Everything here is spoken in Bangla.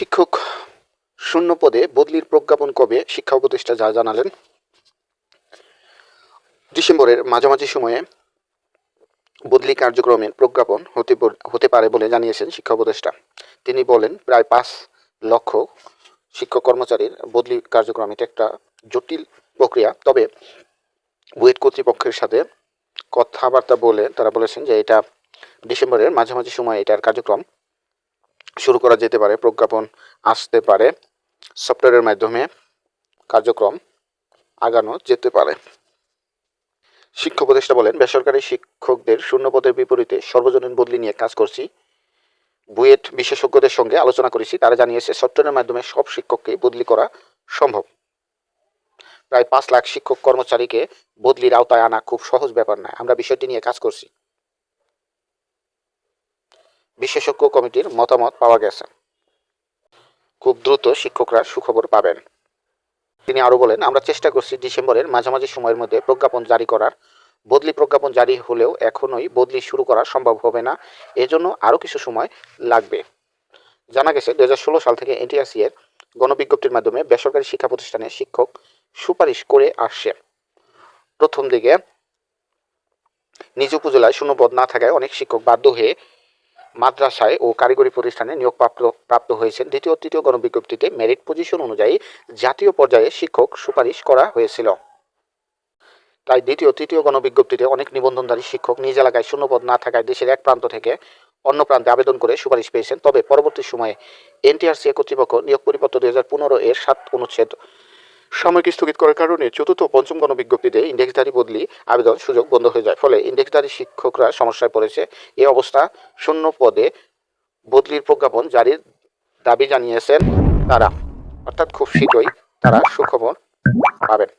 শিক্ষক শূন্য পদে বদলির প্রজ্ঞাপন কবে? শিক্ষা উপদেষ্টা যা জানালেন। ডিসেম্বরের মাঝামাঝি সময়ে বদলি কার্যক্রমের প্রজ্ঞাপন হতে হতে পারে বলে জানিয়েছেন শিক্ষা উপদেষ্টা। তিনি বলেন, প্রায় পাঁচ লক্ষ শিক্ষক কর্মচারীর বদলি কার্যক্রম এটা একটা জটিল প্রক্রিয়া। তবে বুয়েট কর্তৃপক্ষের সাথে কথাবার্তা বলে তারা বলেছেন যে এটা ডিসেম্বরের মাঝামাঝি সময়ে এটার কার্যক্রম শুরু করা যেতে পারে, প্রজ্ঞাপন আসতে পারে, সফটওয়্যারের মাধ্যমে কার্যক্রম আগানো যেতে পারে। শিক্ষক উপদেষ্টা বলেন, বেসরকারি শিক্ষকদের শূন্য পদের বিপরীতে সর্বজনীন বদলি নিয়ে কাজ করছি। বুয়েট বিশেষজ্ঞদের সঙ্গে আলোচনা করেছি, তারা জানিয়েছে সফটওয়্যারের মাধ্যমে সব শিক্ষককে বদলি করা সম্ভব। প্রায় পাঁচ লাখ শিক্ষক কর্মচারীকে বদলির আওতায় আনা খুব সহজ ব্যাপার নয়, আমরা বিষয়টি নিয়ে কাজ করছি। বিশেষজ্ঞ কমিটির মতামত পাওয়া গেছে। খুব দ্রুত শিক্ষকরা সুখবর পাবেন। তিনি আরও বলেন, আমরা চেষ্টা করছি ডিসেম্বরের মাঝামাঝি সময়ের মধ্যে প্রজ্ঞাপন জারি করার। বদলি প্রজ্ঞাপন জারি হলেও এখনই বদলি শুরু করা সম্ভব হবে না। এজন্য আরও কিছু সময় লাগবে। জানা গেছে দু হাজার ষোলো সাল থেকে এনটিআরসি এর গণবিজ্ঞপ্তির মাধ্যমে বেসরকারি শিক্ষা প্রতিষ্ঠানে শিক্ষক সুপারিশ করে আসছে। প্রথম দিকে নিজ উপজেলায় শূন্যপদ না থাকায় অনেক শিক্ষক বাধ্য হয়ে মাদ্রাসায় ও কারিগরি প্রতিষ্ঠানে নিয়োগ প্রাপ্ত হয়েছেন। দ্বিতীয় তৃতীয় গণবিজ্ঞপ্তিতে মেরিট পজিশন অনুযায়ী জাতীয় পর্যায়ে শিক্ষক সুপারিশ করা হয়েছিল। তাই দ্বিতীয় তৃতীয় গণবিজ্ঞপ্তিতে অনেক নিবন্ধনধারী শিক্ষক নিজ এলাকায় শূন্যপদ না থাকায় দেশের এক প্রান্ত থেকে অন্য প্রান্তে আবেদন করে সুপারিশ পেয়েছেন। তবে পরবর্তী সময়ে এনটিআরসি কর্তৃপক্ষ নিয়োগ পরিপত্র দুই হাজার পনেরো এর সাত অনুচ্ছেদ সাময়িক স্থগিত করার কারণে চতুর্থ পঞ্চম গণবিজ্ঞপ্তিতে ইন্ডেক্সধারী বদলি, আবেদন সুযোগ বন্ধ হয়ে যায়। ফলে ইন্ডেক্সধারী শিক্ষকরা সমস্যায় পড়েছে। এই অবস্থা শূন্য পদে বদলির প্রজ্ঞাপন জারির দাবি জানিয়েছেন তারা। অর্থাৎ খুব শীঘ্রই তারা সুখবর পাবেন।